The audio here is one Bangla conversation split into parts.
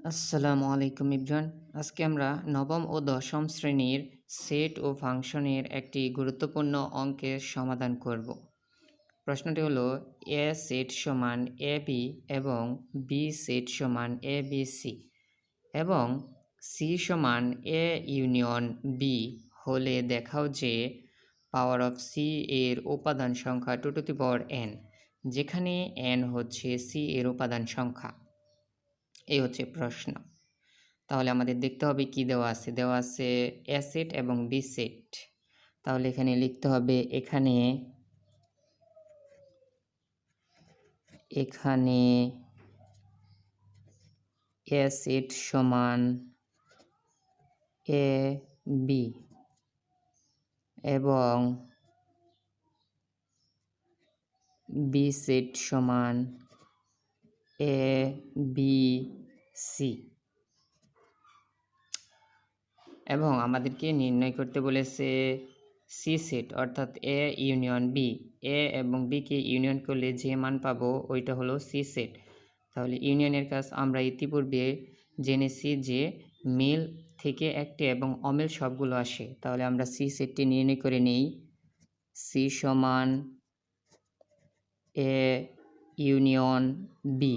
আসসালামু আলাইকুম ইবরান। আজকে আমরা নবম ও দশম শ্রেণির সেট ও ফাংশনের একটি গুরুত্বপূর্ণ অঙ্কের সমাধান করব। প্রশ্নটি হলো, এ সেট সমান এ বি এবং বি সেট সমান এ বি সি এবং সি সমান এ ইউনিয়ন বি হলে দেখাও যে পাওয়ার অফ সি এর উপাদান সংখ্যা টু টু পাওয়ার এন, যেখানে এন হচ্ছে সি এর উপাদান সংখ্যা। এই হচ্ছে প্রশ্ন। তাহলে আমাদের দেখতে হবে কি দেওয়া আছে? দেওয়া আছে এ সেট এবং বি সেট তাহলে এখানে লিখতে হবে এখানে এখানে এ সেট সমান এ বি এবং বি সেট সমান এ বি সি এবং আমাদেরকে নির্ণয় করতে বলেছে সি সেট অর্থাৎ এ ইউনিয়ন বি এ এবং বিকে ইউনিয়ন করলে যে মান পাবো, ওইটা হলো সি সেট তাহলে ইউনিয়নের কাজ আমরা ইতিপূর্বে জেনেছি যে মিল থেকে একটি এবং অমিল সবগুলো আসে। তাহলে আমরা সি সেটটি নির্ণয় করে নেই। সি সমান এ ইউনিয়ন বি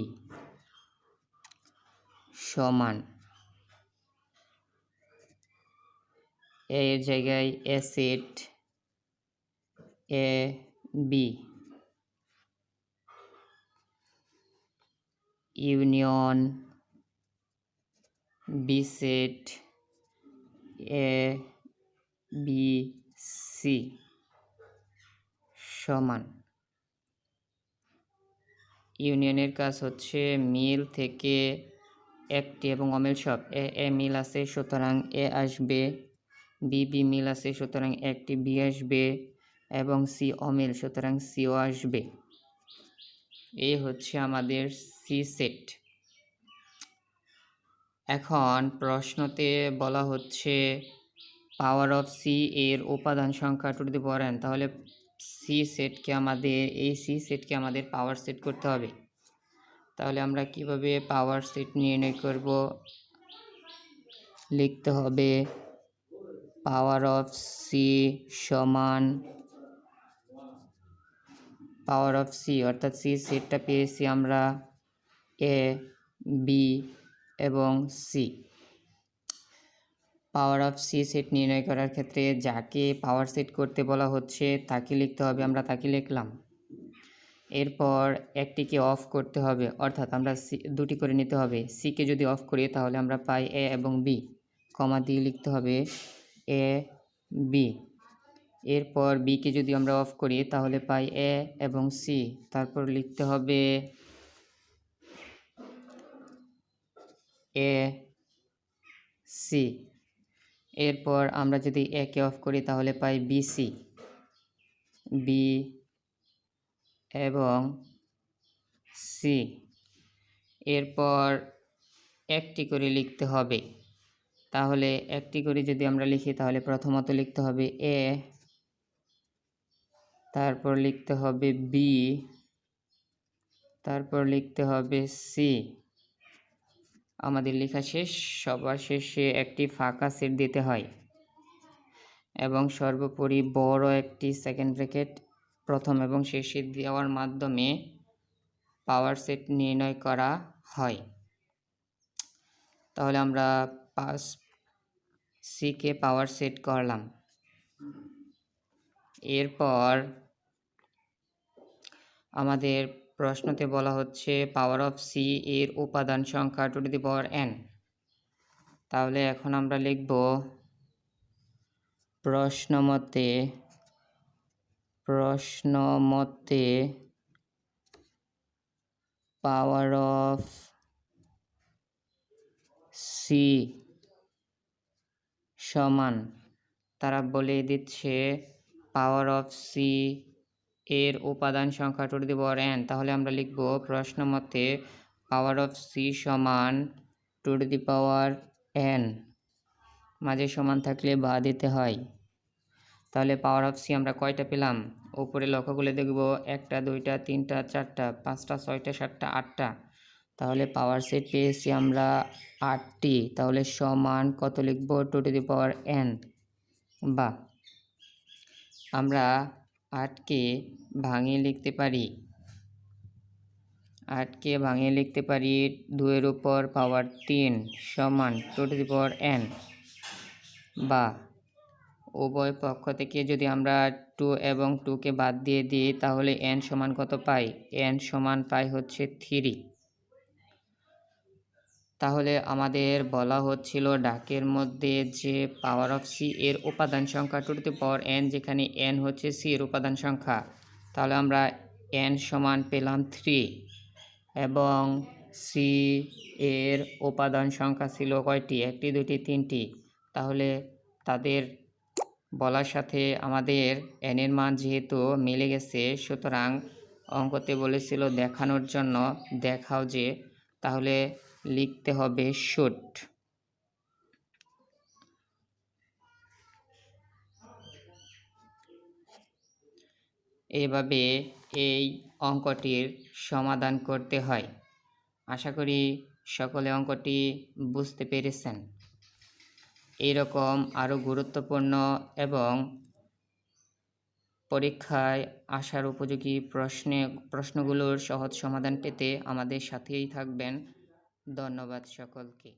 সমান। এর জায়গায় acid A B. Union B set A B C সমান। ইউনিয়নের কাজ হচ্ছে মিল থেকে একটি এবং অমিল সব। এ এ মিল আছে, সুতরাং এ আসবে, বি বি মিল আছে, সুতরাং একটি বি আসবে এবং সি অমিল, সুতরাং সিও আসবে। এই হচ্ছে আমাদের সি সেট। এখন প্রশ্নতে বলা হচ্ছে পাওয়ার অফ সি এর উপাদান সংখ্যা টু দি পাওয়ার তাহলে সি সেটকে আমাদের, এই সি সেটকে আমাদের পাওয়ার সেট করতে হবে। তাহলে আমরা কীভাবে পাওয়ার সেট নির্ণয় করব? লিখতে হবে পাওয়ার অফ সি সমান পাওয়ার অফ সি অর্থাৎ সি সেটটা পেয়েছি আমরা এ বি এবং C power of C set নির্ণয় করার ক্ষেত্রে যাকে পাওয়ার সেট করতে বলা হচ্ছে, তাকে লিখতে হবে, আমরা তাকে লিখলাম। এরপর একটিকে অফ করতে হবে, অর্থাৎ আমরা সি দুটি করে নিতে হবে। সিকে যদি অফ করি, তাহলে আমরা পাই এ এবং বি কমা দিয়ে লিখতে হবে এ বি এরপর বিকে যদি আমরা অফ করি, তাহলে পাই এ এবং সি তারপর লিখতে হবে এ সি এরপর আমরা যদি একে অফ করি তাহলে পাই বিসি বি এবং সি এরপর একটি করে লিখতে হবে। তাহলে একটি করে যদি আমরা লিখি তাহলে প্রথমত লিখতে হবে এ তারপর লিখতে হবে বি তারপর লিখতে হবে সি আমাদের লেখা শেষ, সবার শেষে একটি ফাঁকা সেট দিতে হয়। এবং সর্বোপরি বড় একটি সেকেন্ড ব্র্যাকেট প্রথম এবং শেষে দেওয়ার মাধ্যমে পাওয়ার সেট নির্ণয় করা হয়। তাহলে আমরা পাস সিকে পাওয়ার সেট করলাম। এরপর আমাদের প্রশ্নতে বলা হচ্ছে পাওয়ার অফ সি এর উপাদান সংখ্যা টু দি পাওয়ার এন তাহলে এখন আমরা লিখব প্রশ্ন মতে প্রশ্ন মতে পাওয়ার অফ সি সমান। তারা বলে দিচ্ছে পাওয়ার অফ সি এর উপাদান সংখ্যা টু দি পাওয়ার এন তাহলে আমরা লিখব প্রশ্ন মতে পাওয়ার অফ সি সমান টু দি পাওয়ার এন মাঝে সমান থাকলে বা দিতে হয়। তাহলে পাওয়ার অফ সি আমরা কয়টা পেলাম? উপরে লক্ষ্য করে দেখব, একটা, দুইটা, তিনটা, চারটা, পাঁচটা, ছয়টা, সাতটা, আটটা। তাহলে পাওয়ার সেট পেয়েছি আমরা আটটি, তাহলে সমান কত লিখব? Two to the power n বা আমরা আটকে ভাঙিয়ে লিখতে পারি। আটকে ভাঙিয়ে লিখতে পারি দুয়ের উপর পাওয়ার তিন সমান টু পাওয়ার এন। বা উভয় পক্ষ থেকে যদি আমরা টু এবং টুকে বাদ দিয়ে দিই, তাহলে এন সমান কত পাই? এন সমান পাই হচ্ছে থ্রি। তাহলে আমাদের বলা হচ্ছিল ডাকের মধ্যে যে পাওয়ার অফ সি এর উপাদান সংখ্যা টু টু পাওয়ার এন যেখানে এন হচ্ছে সি এর উপাদান সংখ্যা। তাহলে আমরা এন সমান পেলাম থ্রি এবং সি এর উপাদান সংখ্যা ছিল কয়টি? একটি দুটি তিনটি। তাহলে তাদের বলার সাথে আমাদের এনের মান যেহেতু মিলে গেছে, সুতরাং অঙ্কতে বলেছিল দেখানোর জন্য দেখাও যে, তাহলে লিখতে হবে শুট এভাবে এই অঙ্কটির সমাধান করতে হয়। আশা করি সকলে অঙ্কটি বুঝতে পেরেছেন। এরকম আরও গুরুত্বপূর্ণ এবং পরীক্ষায় আসার উপযোগী প্রশ্নে, প্রশ্নগুলোর সহজ সমাধান পেতে আমাদের সাথেই থাকবেন। ধন্যবাদ সকলকে।